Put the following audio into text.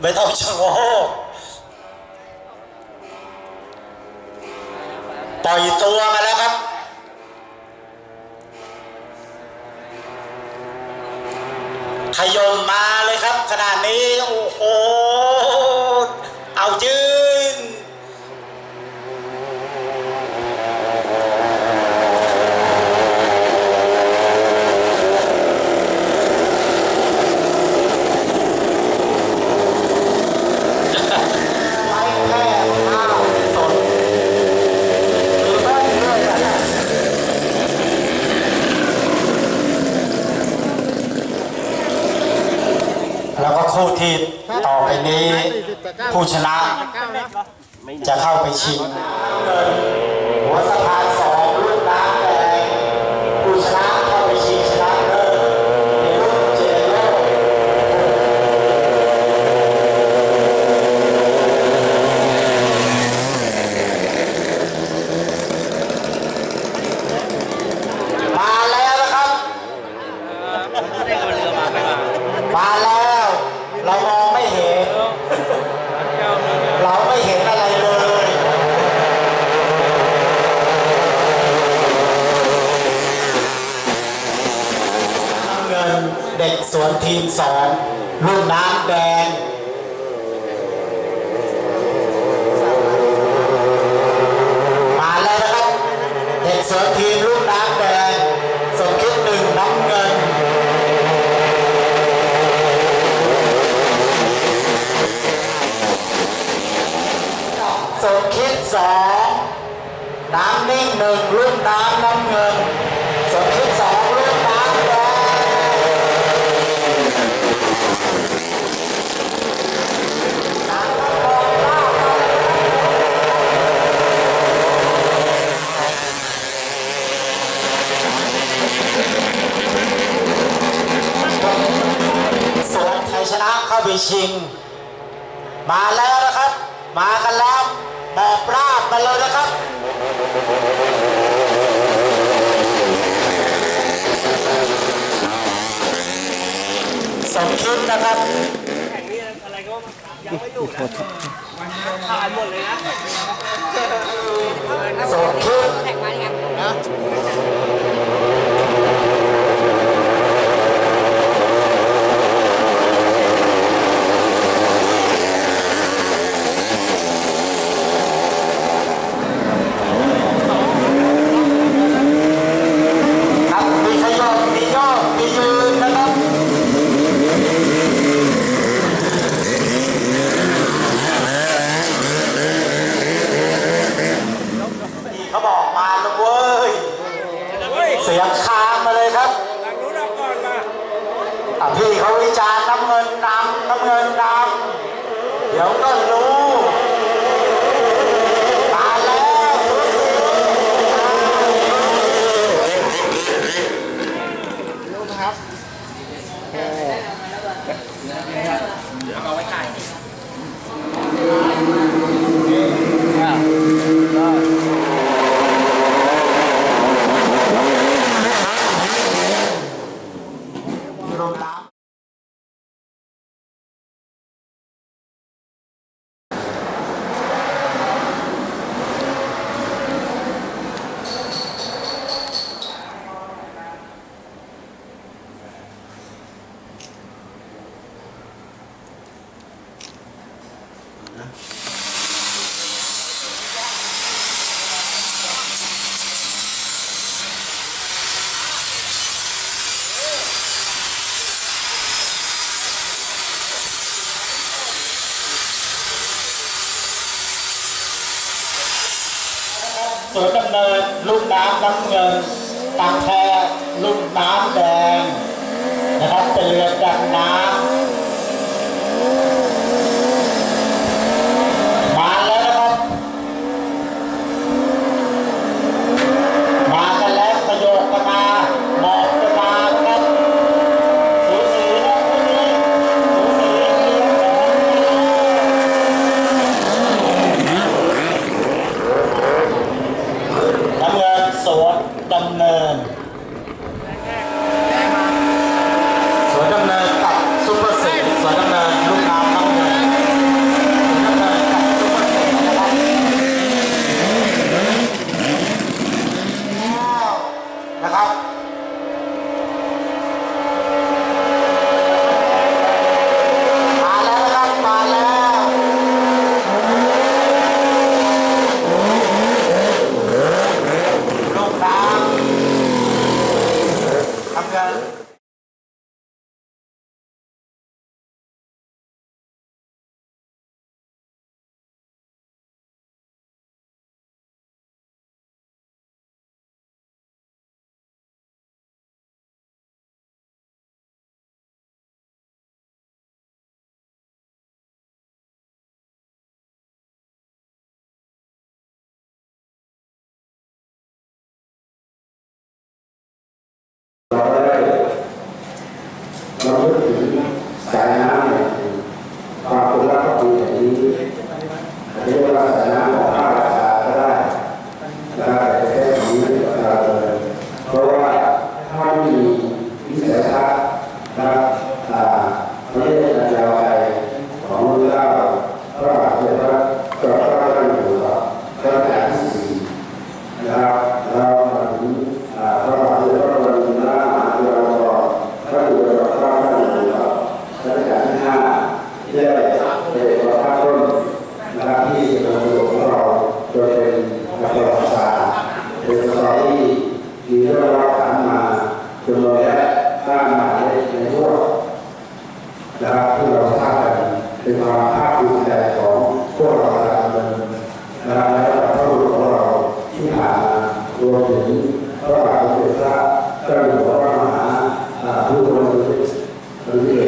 ไม่ต้องชะโงกปล่อยตัวมาแล้วครับ ขยมมาเลยครับขนาดนี้ โอ้โห เอายืน ไม้แค่ข้าวสดหรือไม่ด้วยนะแล้วก็ คู่ที่ต่อไปนี้ ผู้ชนะจะเข้าไปชิงหัวสะพานสองลูกน้ำแดงผู้ชนะเข้าไปชิงชนะเลิศในรุ่นเจโร่มาแล้วนะครับ มาแล้ว เรามองไม่เห็น เราไม่เห็นอะไรเลย เงินเด็ก สวนทีมสองลูกน้ำแดงมาแล้วนะครับเด็กสวนทีมลูกน้ำแดงสมคิดหนึ่งน้ำเงินสมคิดสองน้ำนิ่งหนึ่งลูกน้ำน้ำเงินสมคิดสอง ชิง มาแล้วนะครับ มากันแล้วแบบราบมาเลยนะครับสมคิดนะครับอะไรก็ยังไม่อยู่นะผ่านหมดเลยนะสมคิด house. วนดำเนินลูกน้ำน้ำเงินตังแพลูกน้ำแดงนะครับเป็นเรือดำน้ำมาแล้วนะครับ มากันแล้วประโยคกันมาหมอบกันมาครับสูสีนะคู่นี้สูสีเรียบร้อยน้ำเงินสวนดำเนิน สวนดำ เราได้เราพูดถึงสายน้ำเนี่ยความเป็นรักก็คืออย่างนี้เรียกว่าสายน้ำของภาคราชาก็ได้ได้แต่แค่นี้เราเลยเพราะว่าถ้าไม่มีวิสัยทัศน์นะครับอ่าประเทศอันยาวไกลของเจ้าพระบาทสมเด็จพระเจ้าพระเจ้าอยู่หัวรัชกาลที่สี่ นะครับแล้วมาถึงอ่าพระบาทสมเด็จพระบรมราชมหาจุฬาลงกรณ์พระอยู่กับพระท่านอยู่กับรัชกาลที่ห้าที่ได้เป็นพระพักต้นนะครับที่เมืองหลวงของเราโดยเป็นนักประวัติศาสตร์ เป็นสตอรี่มีเรื่องราวผ่านมาจนเราได้สร้างมาในในพวกนะครับที่เราสร้างกันเป็นความภาคภูมิใจของพวกเราชาวเมืองนะครับและพระบุตรของเราที่ผ่านมารวมถึงพระบาทสมเด็จพระเจ้าอยู่หัวพระมหาอ่าผู้บริสุทธิ์บริเวณ